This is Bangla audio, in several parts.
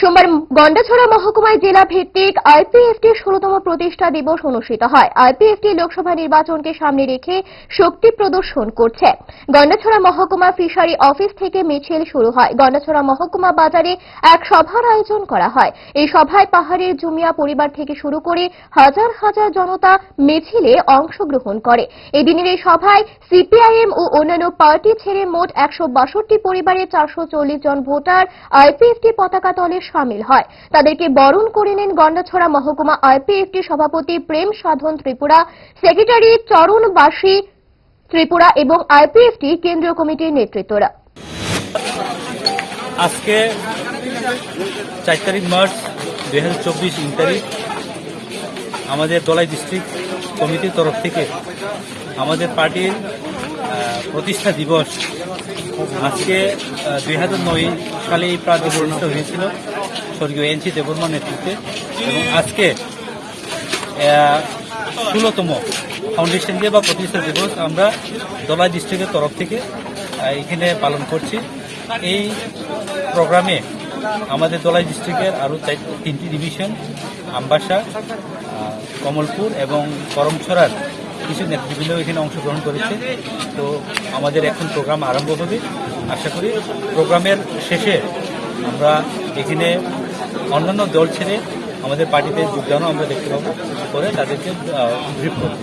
সোমবার গন্ডাছড়া মহকুমায় জেলা ভিত্তিক আইপিএফটির ষোলতম প্রতিষ্ঠা দিবস অনুষ্ঠিত হয়। আইপিএফটি লোকসভা নির্বাচনকে সামনে রেখে শক্তি প্রদর্শন করছে। গন্ডাছড়া মহকুমা ফিশারি অফিস থেকে মিছিল শুরু হয়। গন্ডাছড়া মহকুমা বাজারে এক সভার আয়োজন করা হয়। এই সভায় পাহাড়ের জুমিয়া পরিবার থেকে শুরু করে হাজার হাজার জনতা মিছিলে অংশগ্রহণ করে। এদিনের এই সভায় সিপিআইএম ও অন্যান্য পার্টি ছেড়ে মোট একশো বাষট্টি পরিবারের চারশো চল্লিশ জন ভোটার আইপিএফটি পতাকা তলে সামিল হয়। তাদেরকে বরণ করে নেন গন্ডাছড়া মহকুমা আইপিএফটি সভাপতি প্রেম সাধন ত্রিপুরা, সেক্রেটারি চরণবাসী ত্রিপুরা এবং আইপিএফটি কেন্দ্রীয় কমিটির নেতৃত্বরা। আজকে চার তারিখ মার্চ দুই হাজার চব্বিশ তারিখ আমাদের দলাই ডিস্ট্রিক্ট কমিটির তরফ থেকে আমাদের পার্টির প্রতিষ্ঠা দিবস আজকে দুই হাজার নয় সালে এই প্রার্থী হয়েছিল। স্বর্গীয় এনসি দেবর্মার নেতৃত্বে এবং আজকে ষোলোতম ফাউন্ডেশন ডে বা প্রতিষ্ঠা দিবস আমরা দলাই ডিস্ট্রিক্টের তরফ থেকে এখানে পালন করছি। এই প্রোগ্রামে আমাদের দলাই ডিস্ট্রিক্টের আরও তিনটি ডিভিশন, আমবাসা কমলপুর এবং করমছড়ার কিছু নেতৃবৃন্দ এখানে অংশগ্রহণ করেছে। তো আমাদের এখন প্রোগ্রাম আরম্ভ হবে। আশা করি প্রোগ্রামের শেষে আমরা এখানে অন্যান্য দল ছেড়ে আমাদের পার্টিতে যোগদানও আমরা দেখতে পাবো করে তাদেরকে করব।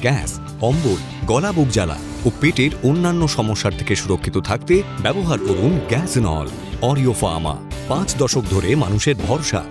গ্যাস, অম্বল, গলা বুক জ্বালা ও পেটের অন্যান্য সমস্যার থেকে সুরক্ষিত থাকতে ব্যবহার করুন গ্যাস নল, অরিও ফার্মা। পাঁচ দশক ধরে মানুষের ভরসা।